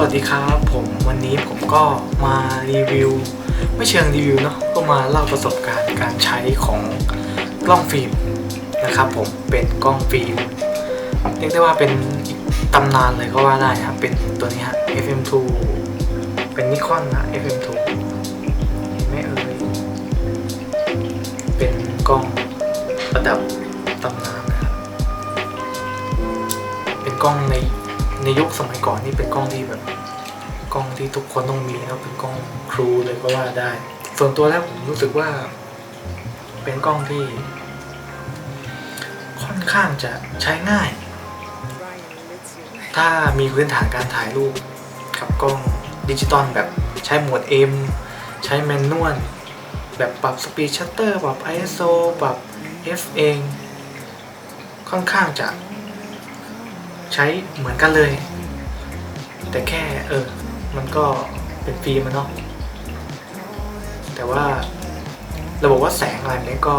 วัสดีครับผมวันนี้ผมก็มารีวิว ไม่เชิงรีวิวเนาะก็มาเล่าประสบการณ์การใช้ของกล้องฟิล์มนะครับผมเป็นกล้องฟิล์มเรียกได้ว่าเป็นตำนานเลยก็ว่าได้ครับเป็นตัวนี้ฮะ FM2 เป็นนิคอนนะ FM2 เห็นไม่เอ่ยเป็นกล้องระดับตำนานนะครับเป็นกล้องใน ในยุคสมัยก่อนนี่เป็นกล้องที่แบบกล้องที่ทุกคนต้องมีแล้วเป็นกล้องครูเลยก็ว่าได้ ส่วนตัวแล้วผมรู้สึกว่า เป็นกล้องที่ ค่อนข้างจะใช้ง่าย ถ้ามีพื้นฐานการถ่ายรูปกับกล้องดิจิตอลแบบใช้โหมด M ใช้แมนนวลแบบปรับสปีดชัตเตอร์ปรับ ISO ปรับ F เอง ค่อนข้างจะ ใช้เหมือนกันเลย แต่แค่เออ มันก็เป็นฟิล์มเนาะแต่ว่าเระบบว่าแสงอะไรนี้ก็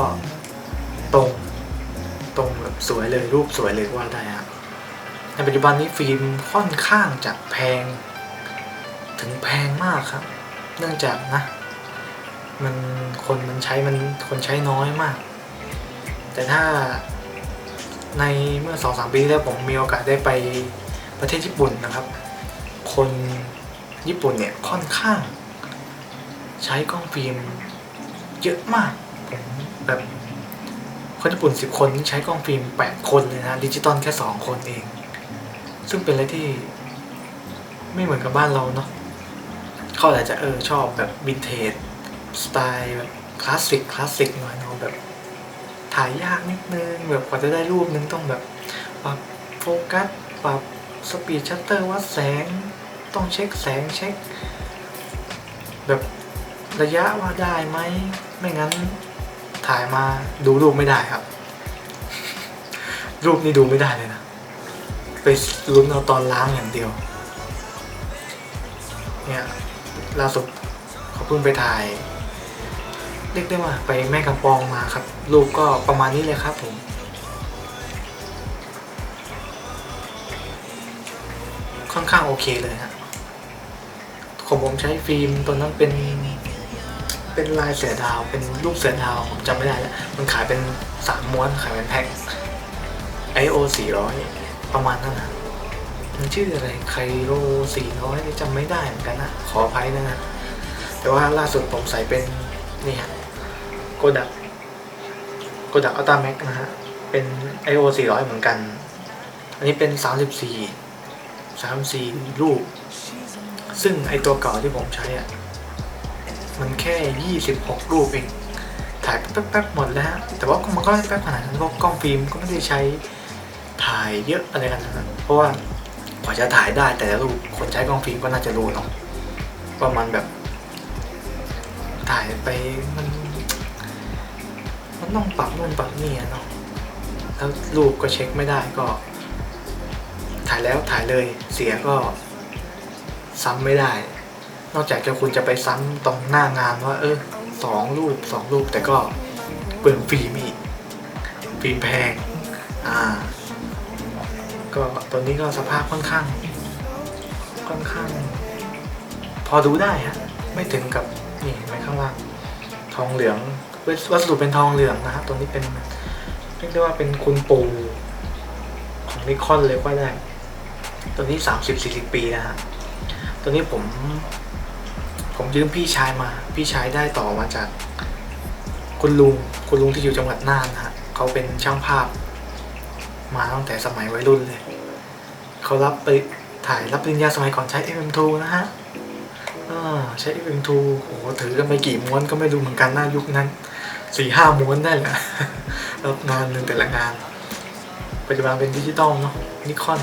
ตรงตรงแบบสวยเลยรูปสวยเลยว่าได้ครับในปัจจุบันนี้ฟิล์มค่อนข้างจะแพง ถึงแพงมากครับ เนื่องจากนะ มันคนมันใช้มันคนใช้น้อยมาก แต่ถ้า ในเมื่อสองสามปีที่แล้วผมมีโอกาสได้ไปประเทศญี่ปุ่นนะครับ คนญี่ปุ่นเนี่ยค่อนข้าง ใช้กล้องฟิล์มเยอะมากผมแบบคนญี่ปุ่นสิบคนใช้กล้องฟิล์มแปดคนเลยนะดิจิตอลแค่สองคนเอง ซึ่งเป็นอะไรที่ ไม่เหมือนกับบ้านเราเนาะเขาอาจจะเออชอบแบบวินเทจสไตล์แบบคลาสสิกคลาสสิกหน่อยเนาะแบบ ถ่ายยากนิดนึงแบบกว่าจะได้รูปนึงต้องแบบปรับโฟกัสปรับสปีดชัตเตอร์วัดแสงต้องเช็คแสงเช็ค แบบระยะว่าได้ไหมไม่งั้นถ่ายมาดูรูปไม่ได้ครับ รูปนี่ดูไม่ได้เลยนะไปลุ้นเอาตอนล้างอย่างเดียว เนี่ยล่าสุดเขาเพิ่งไปถ่าย เรียกได้ว่าไปแม่กำปองมาครับรูปก็ประมาณนี้เลยครับผมค่อนข้างโอเคเลยฮะของผมใช้ฟิล์มตัวนั้นเป็นเป็นลายเสือดาวเป็นรูปเสือดาวผมจำไม่ได้แล้วมันขายเป็นสามม้วนขายเป็นแพ็ค IO 400 ประมาณนั้นนะมันชื่ออะไรไคโร400จำไม่ได้เหมือนกันนะขออภัยนะนะแต่ว่าล่าสุดผมใส่เป็นนี่ฮะ โกดักโกดักอัลต้าแม็กนะฮะ เป็น IO 400 เหมือนกัน อันนี้เป็น 34 34รูปซึ่งไอตัวเก่าที่ผมใช้อะ มันแค่ 26 รูปเอง ถ่ายแป๊บๆหมดแล้วฮะแต่ว่ามันก็ไม่แป๊บขนาดนั้นเพราะกล้องฟิล์มก็ไม่ได้ใช้ถ่ายเยอะอะไรกันนะเพราะว่ากว่าจะถ่ายได้แต่ละรูปคนใช้กล้องฟิล์มก็น่าจะรู้เนาะว่ามันแบบถ่ายไปมัน มันต้องปรับนู่นปรับนี่เนาะแล้วรูปก็เช็คไม่ได้ก็ ถ่ายแล้วถ่ายเลยเสียก็ ซ้ำไม่ได้ นอกจากจะคุณจะไปซ้ำตรงหน้างานว่า เออสองรูปสองรูปแต่ก็เปลืองฟิล์มอีกฟิล์มแพง อ่า ก็ตัวนี้ก็สภาพค่อนข้าง ค่อนข้าง พอดูได้ฮะไม่ถึงกับนี่ไหมข้างล่างทองเหลือง วัสดุเป็นทองเหลืองนะครับตัวนี้เป็นเรียกได้ว่าเป็นคุณปู่ของนิคอนเลยก็ได้ ตัวนี้สามสิบสี่สิบปีนะฮะตัวนี้ผม ผมยืมพี่ชายมา พี่ชายได้ต่อมาจากคุณลุงคุณลุงที่อยู่จังหวัดน่านนะฮะเขาเป็นช่างภาพ มาตั้งแต่สมัยวัยรุ่นเลย เขารับไปถ่ายรับปริญญาสมัยก่อนใช้ FM2 นะฮะอ่าใช้ FM2 โอ้โหถือกันไปกี่ม้วนก็ไม่รู้เหมือนกันหน้ายุคนั้น สี่ห้าม้วนได้แหละรับงานหนึ่งแต่ละงาน ปัจจุบันเป็นดิจิตอลเนาะนิคอน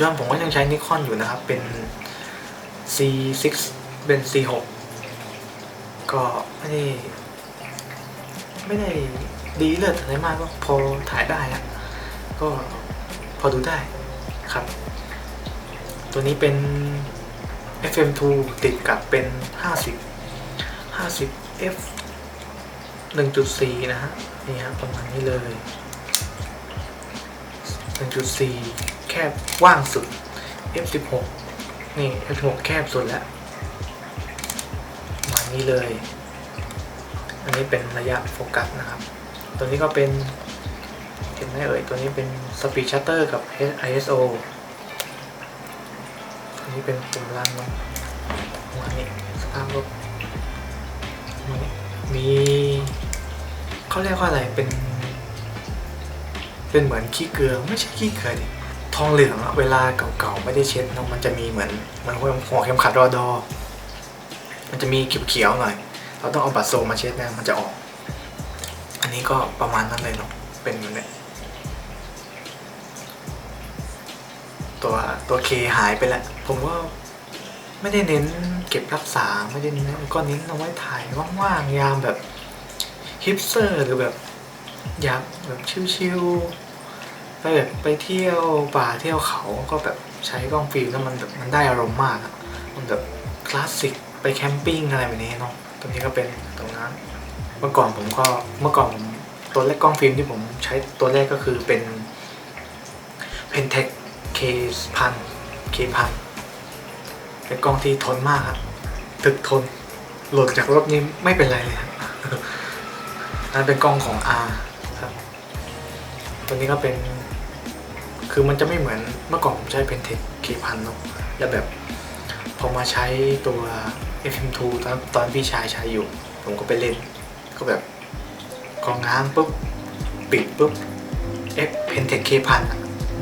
ย้อนผมก็ยังใช้นิคอนอยู่นะครับ เป็น C6 เป็น C6 ก็ไม่ได้ไม่ได้ดีเลิศอะไรมากก็พอถ่ายได้อะก็พอดูได้ครับ ตัวนี้เป็น FM2 ติดกับเป็น 50 50 F 1.4 นะฮะ นี่ฮะประมาณนี้เลย 1.4 แคบว่างสุด F16 นี่ F16 แคบสุดแล้วมานี้เลย อันนี้เป็นระยะโฟกัสนะครับ ตัวนี้ก็เป็นเห็นไหมเอ่ย ตัวนี้เป็น Speed Shutter กับ ISO ตัวนี้เป็นปุ่มลันเนาะหัวนี้สภาพรถมีมี เขาเรียกว่าอะไรเป็น เป็นเหมือนขี้เกลือไม่ใช่ขี้เกลือดิทองเหลืองอะเวลาเก่าๆไม่ได้เช็ดเนาะมันจะมีเหมือนมันหัวเข็มขัดรอดอ มันจะมีเขียวๆหน่อย เราต้องเอาบัตรโซมาเช็ดนะมันจะออก อันนี้ก็ประมาณนั้นเลยเนาะเป็นเหมือนเนี่ยตัวตัวเคหายไปแล้ว ผมว่าไม่ได้เน้นเก็บรักษาไม่ได้เน้นก็เน้นเอาไว้ถ่ายว่างๆยามแบบ ฮิปสเตอร์หรือแบบอยากแบบชิลๆไปแบบไปเที่ยวป่าเที่ยวเขาก็แบบใช้กล้องฟิล์มแล้วมันแบบมันได้อารมณ์มากอะมันแบบคลาสสิกไปแคมปิ้งอะไรแบบนี้เนาะตรงนี้ก็เป็นตรงนั้น เมื่อก่อนผมก็เมื่อก่อนผมตัวแรกกล้องฟิล์มที่ผมใช้ตัวแรกก็คือเป็น Pentec K พัน K พันเป็นกล้องที่ทนมากครับถึกทนหล่นจากรถนี้ไม่เป็นไรเลยครับ นั่นเป็นกล้องของ R ครับ ตัวนี้ก็เป็น คือมันจะไม่เหมือนเมื่อก่อนผมใช้ Pentec K พันเนาะแล้วแบบพอมาใช้ตัว FM2 ตอนตอนพี่ชายใช้อยู่ ผมก็ไปเล่น ก็แบบกองง้างปุ๊บ ปิดปุ๊บ F Pentec K พัน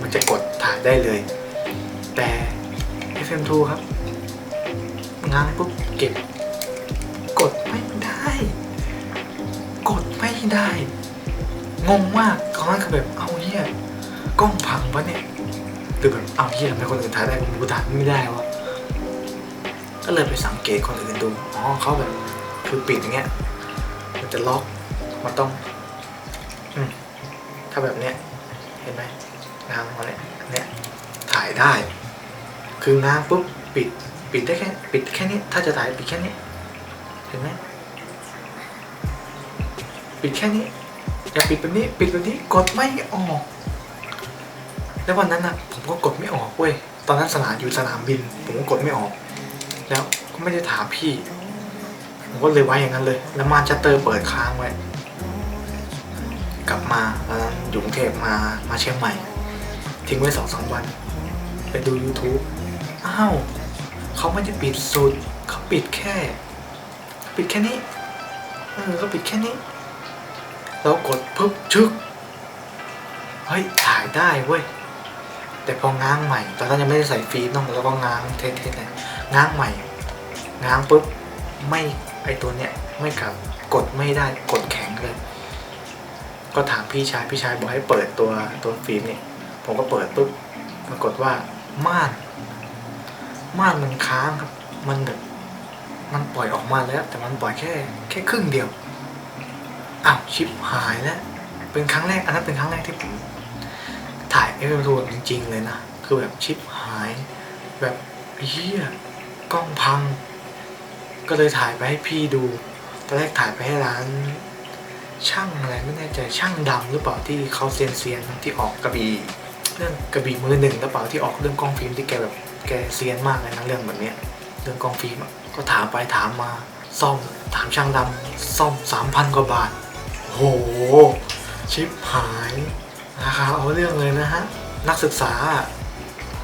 มันจะกดถ่ายได้เลย แต่ FM2 ครับ ง้างปุ๊บเก็บ กดไม่ ไม่ได้งงมากตอนนั้นคือแบบเอาเหี้ยกล้องพังวะเนี่ยหรือแบบเอาเหี้ยทำไมคนอื่นถ่ายได้ผมดูถ่ายไม่ได้วะก็เลยไปสังเกตคนอื่นดูอ๋อเขาแบบคือปิดอย่างเงี้ย มันจะล็อกมันต้องอืมถ้าแบบเนี้ยเห็นไหมง้างมาเนี่ยอันเนี้ยถ่ายได้ คือง้างปุ๊บปิดปิดได้แค่ปิดแค่นี้ ถ้าจะถ่ายปิดแค่นี้ เห็นไหม ปิดแค่นี้อย่าปิดแบบนี้ปิดแบบนี้กดไม่ออก แล้ววันนั้นนะผมก็กดไม่ออกเว้ยตอนนั้นสนามอยู่สนามบิน ผมก็กดไม่ออก แล้วก็ไม่ได้ถามพี่ ผมก็เลยไว้อย่างนั้นเลย แล้วมานชัตเตอร์เปิดค้างไว้ กลับมาตอนนั้นอยู่กรุงเทพมามาเชียงใหม่ ทิ้งไว้สองสามวัน ไปดู YouTube อ้าวเขาไม่ได้ปิดสุดเขาปิดแค่ ปิดแค่นี้เออเขาปิดแค่นี้ แล้วกดปุ๊บชึกเฮ้ยถ่ายได้เว้ยแต่พอง้างใหม่ ตอนนั้นยังไม่ได้ใส่ฟิล์มต้องแล้วก็ง้างเทสๆเลยง้างใหม่ ง้างปุ๊บไม่ไอตัวเนี้ยไม่กลับกดไม่ได้กดแข็งเลย ก็ถามพี่ชายพี่ชายบอกให้เปิดตัวตัวฟิล์มเนี่ยผมก็เปิดปุ๊บปรากฏว่าม่านม่านมันค้างครับ มันแบบมันปล่อยออกมาแล้ว แต่มันปล่อยแค่แค่ครึ่งเดียว อ้าวชิปหายแล้ว เป็นครั้งแรก อันนั้นเป็นครั้งแรกที่ผมถ่ายเอฟเอ็มทูจริงๆเลยนะ คือแบบชิปหาย แบบเฮียกล้องพัง ก็เลยถ่ายไปให้พี่ดู ตอนแรกถ่ายไปให้ร้าน ช่างอะไรไม่แน่ใจช่างดำหรือเปล่าที่เขาเซียนเซียนๆที่ออกกระบี่เรื่องกระบี่มือหนึ่งหรือเปล่าที่ออกเรื่องกล้องฟิล์มที่แกแบบแกเซียนมากเลยนะเรื่องแบบเนี้ยเรื่องกล้องฟิล์มก็ถามไปถามมาซ่อมถามช่างดำซ่อมสามพันกว่าบาท โห ชิปหายราคาเอาเรื่องเลยนะฮะ นักศึกษา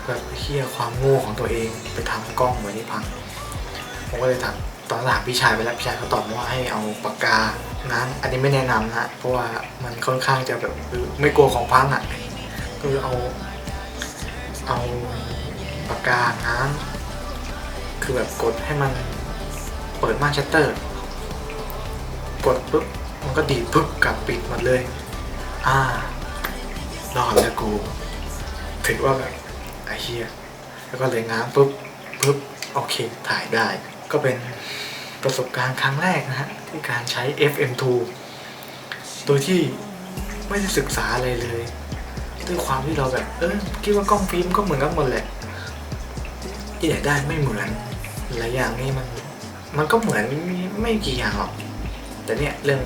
แบบเฮียความโง่ของตัวเองไปทำกล้องไว้นี่พังผมก็เลยถามตอนถามพี่ชายไปแล้วพี่ชายเขาตอบว่าให้เอาปากกานั้นอันนี้ไม่แนะนำนะเพราะว่ามันค่อนข้างจะแบบไม่กลัวของพังอะคือเอา เอาปากกาง้างคือแบบกดให้มันเปิดม่านชัตเตอร์ กดปุ๊บ ก็ดีดปุ๊บกลับปิดหมดเลย อ่ารอดแล้วกู ถือว่าแบบไอ้เฮียแล้วก็เลยง้างปุ๊บปุ๊บโอเคถ่ายได้ ก็เป็นประสบการณ์ครั้งแรกนะฮะ ที่การใช้ FM2 โดยที่ไม่ได้ศึกษาอะไรเลย ด้วยความที่เราแบบ เออคิดว่ากล้องฟิล์มก็เหมือนกันหมดแหละ ที่ไหนได้ไม่เหมือนหลายอย่างนี่มัน มันก็เหมือนไม่กี่อย่างหรอก แต่เนี่ยเรื่อง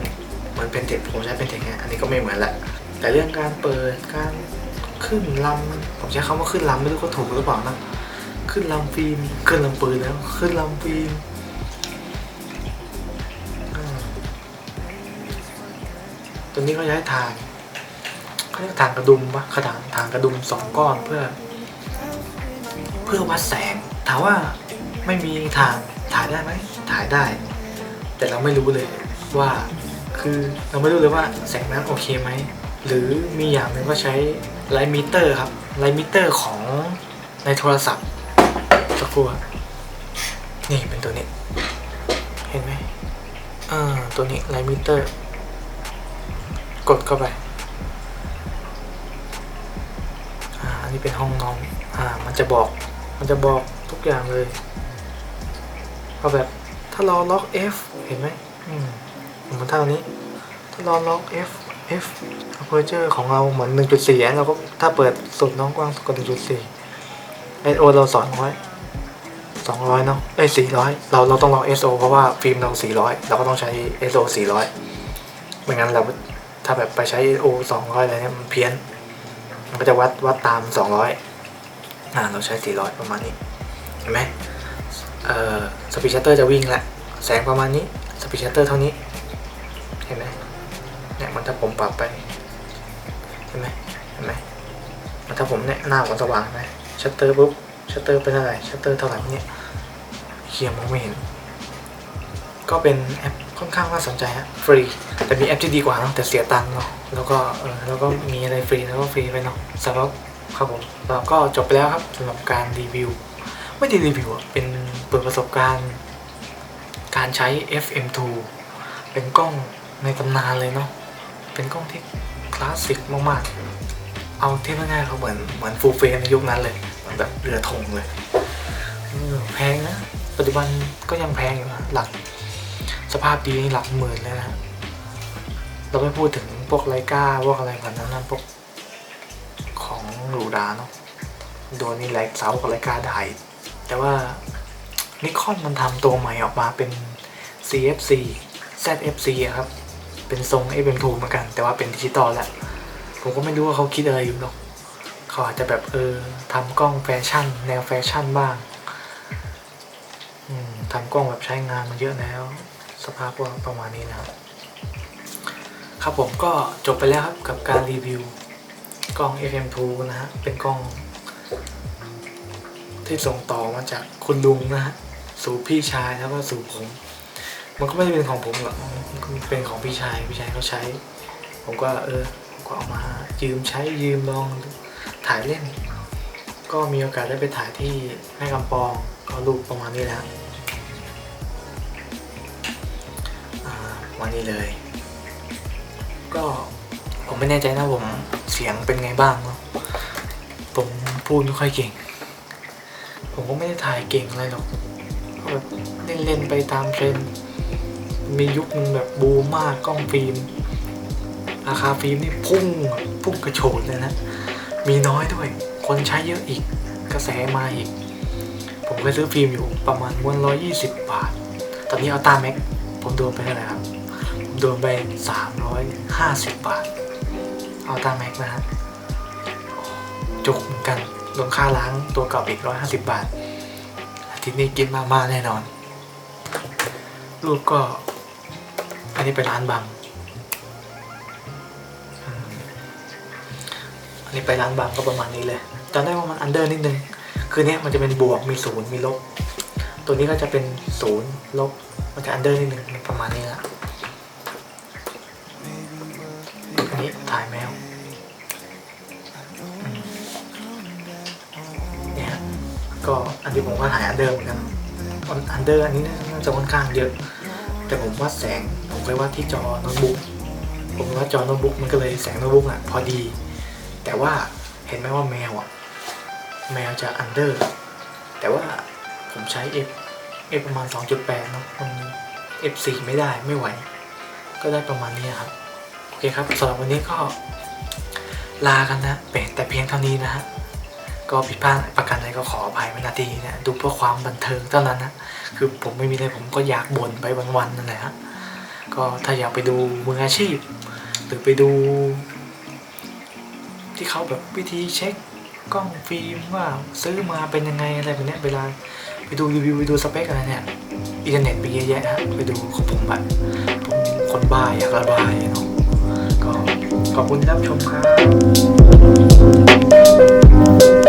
มือนเป็นเทคผมใช้เป็นเทคไงอันนี้ก็ไม่เหมือนละ แต่เรื่องการเปิดการขึ้นลำผมใช้คำว่าขึ้นลำไม่รู้ก็ถูกหรือเปล่านะขึ้นลำฟิล์มขึ้นลำปืนแล้ว ขึ้นลำฟิล์มตัวนี้เขาใช้ถ่านเขาเรียกถ่านกระดุมปะขนาดถ่านกระดุมสองก้อนเพื่อ เพื่อวัดแสงถามว่าไม่มีถ่านถ่ายได้ไหมถ่ายได้ แต่เราไม่รู้เลยว่า คือเราไม่รู้เลยว่าแสงนั้นโอเคไหม หรือมีอย่างหนึ่งก็ใช้ไลท์มิเตอร์ครับ ไลท์มิเตอร์ของในโทรศัพท์สักครู่นี่เป็นตัวนี้ เห็นไหมอ่าตัวนี้ไลท์มิเตอร์ กดเข้าไปอ่าอันนี้เป็นห้องนอนอ่ามันจะบอกมันจะบอกทุกอย่างเลยเอาแบบถ้าเราล็อก F เห็นไหมอืม มือนเท่านี้ ถ้าเราล็อก F F aperture ของเราเหมือน 1.4อะเราก็ถ้าเปิดสุดน้องกว้างสุดก็1.4 ISO เราสอนไว้200 เนาะเอ้ย400 เราเราต้องล็อก ISO เพราะว่าฟิล์มเรา 400 เราก็ต้องใช้ ISO 400 ไม่งั้นเราถ้าแบบไปใช้ ISO 200 อะไรเนี่ยมันเพี้ยน มันก็จะวัดวัดตาม 200อ่าเราใช้ 400 ประมาณนี้ เห็นไหมเอ่อสปีดชัตเตอร์จะวิ่งแหละแสงประมาณนี้สปีดชัตเตอร์เท่านี้ เห็นไหมเนี่ยมันถ้าผมปรับไปเห็นไหมเห็นไหมมันถ้าผมเนี่ยหน้าผมสว่างไหมชัตเตอร์ปุ๊บชัตเตอร์เป็นเท่าไหร่ชัตเตอร์เท่าไหร่เนี่ยเคียมองไม่เห็น ก็เป็นแอปค่อนข้างน่าสนใจฮะฟรีแต่มีแอปที่ดีกว่าเนอะแต่เสียตังค์เนาะแล้วก็เออแล้วก็มีอะไรฟรีแล้วก็ฟรีไปเนาะสำหรับครับผมแล้วก็จบไปแล้วครับสำหรับการรีวิว ไม่ได้รีวิวอะเป็นเปิดประสบการณ์ การใช้ FM2 เป็นกล้อง ในตำนานเลยเนาะเป็นกล้องที่คลาสสิกมากๆ เอาเทียบง่ายๆเขาเหมือนเหมือนฟูลเฟรมในยุคนั้นเลยเหมือนแบบเรือธงเลยแพงนะ ปัจจุบันก็ยังแพงอยู่นะหลักสภาพดีหลักหมื่นเลยนะเราไม่พูดถึงพวกไลกาพวกอะไรแบบนั้นนะพวกของหรูหราเนาะโดนนี่ไลค์เซากับไลกาได้แต่ว่านิคอนมันทำตัวใหม่ออกมาเป็น CFC ZFC อะครับ เป็นทรง FM2 เหมือนกัน แต่ว่าเป็นดิจิตอลแหล้วผมก็ไม่รู้ว่าเขาคิดอะไรอยู่เนาะเขาอาจจะแบบเออทำกล้องแฟชั่น แนวแฟชั่นบ้างทำกล้องแบบใช้งานมาเยอะแล้ว สภาพว่าประมาณนี้นะครับ ครับผมก็จบไปแล้วครับกับการรีวิวกล้อง FM2 นะฮะ เป็นกล้อง ที่ส่งต่อมาจากคุณลุงนะฮะ สู่พี่ชายแล้วก็สู่ผม มันก็ไม่ได้เป็นของผมหรอกมันเป็นของพี่ชายพี่ชายเขาใช้ ผมก็เออผมก็เอามายืมใช้ยืมลองถ่ายเล่น ก็มีโอกาสได้ไปถ่ายที่แม่กำปองก็รูปประมาณนี้แหละอ่าวันนี้เลย ก็ผมไม่แน่ใจนะผมเสียงเป็นไงบ้างเนาะผมพูดไม่ค่อยเก่ง ผมก็ไม่ได้ถ่ายเก่งอะไรหรอกแบบเล่นๆไปตามเทรนด์ มียุคนึงแบบบูมมากกล้องฟิล์มราคาฟิล์มนี่พุ่งพุ่งกระโฉดเลยนะ มีน้อยด้วย คนใช้เยอะอีก กระแสมาอีก ผมเคยซื้อฟิล์มอยู่ประมาณม้วนร้อยยี่สิบบาท ตอนนี้เอาตาแม็ก ผมโดนไปเท่าไหร่ครับผมโดนไปสามร้อยห้าสิบบาท เอาตาแม็กนะฮะจุกเหมือนกันรวมค่าล้างตัวเก่าอีกร้อยห้าสิบบาท อาทิตย์นี้กินมาม่าแน่นอน ลูกก็ นี้ไปร้านบังอันนี้ไปร้านบางก็ประมาณนี้เลยจำได้ว่ามันอันเดอร์นิดนึง คือเนี้ยมันจะเป็นบวกมีศูนย์มีลบ ตัวนี้ก็จะเป็นศูนย์ลบ มันจะอันเดอร์นิดนึงประมาณนี้ละอันนี้ถ่ายแมวเนี่ยฮะก็อันนี้ผมก็ถ่ายอันเดอร์เหมือนกันอันเดอร์อันนี้น่าจะค่อนข้างเยอะ แต่ผมวัดแสงผมไปวัดที่จอโน้ตบุ๊กผมว่าจอโน้ตบุ๊กมันก็เลยแสงโน้ตบุ๊กอะพอดี แต่ว่าเห็นไหมว่าแมวอะแมวจะอันเดอร์แต่ว่าผมใช้ F F ประมาณ 2.8 เนอะมัน F4 ไม่ได้ไม่ไหว ก็ได้ประมาณนี้ครับ โอเคครับสำหรับวันนี้ก็ลากันนะเป็นแต่เพียงเท่านี้นะฮะ ก็ผิดพลาดประการใดก็ขออภัยไว้นาทีเนี้นะดูเพื่อความบันเทิงเท่านั้นนะคือผมไม่มีอะไรผมก็อยากบ่นไปวันๆนั่นแหละฮะก็ถ้าอยากไปดูมืออาชีพ หรือไปดู ที่เขาแบบวิธีเช็คกล้องฟิล์มว่าซื้อมาเป็นยังไงอะไรแบบเนี้ยเวลาไปดูรีวิวไปดูสเปคอะไรเนี่ยอินเทอร์เน็ตมีเยอะแยะฮะไปดูของผมแบบผมคนบ้าอยากระบายเนาะก็ขอบคุณที่รับชมครับ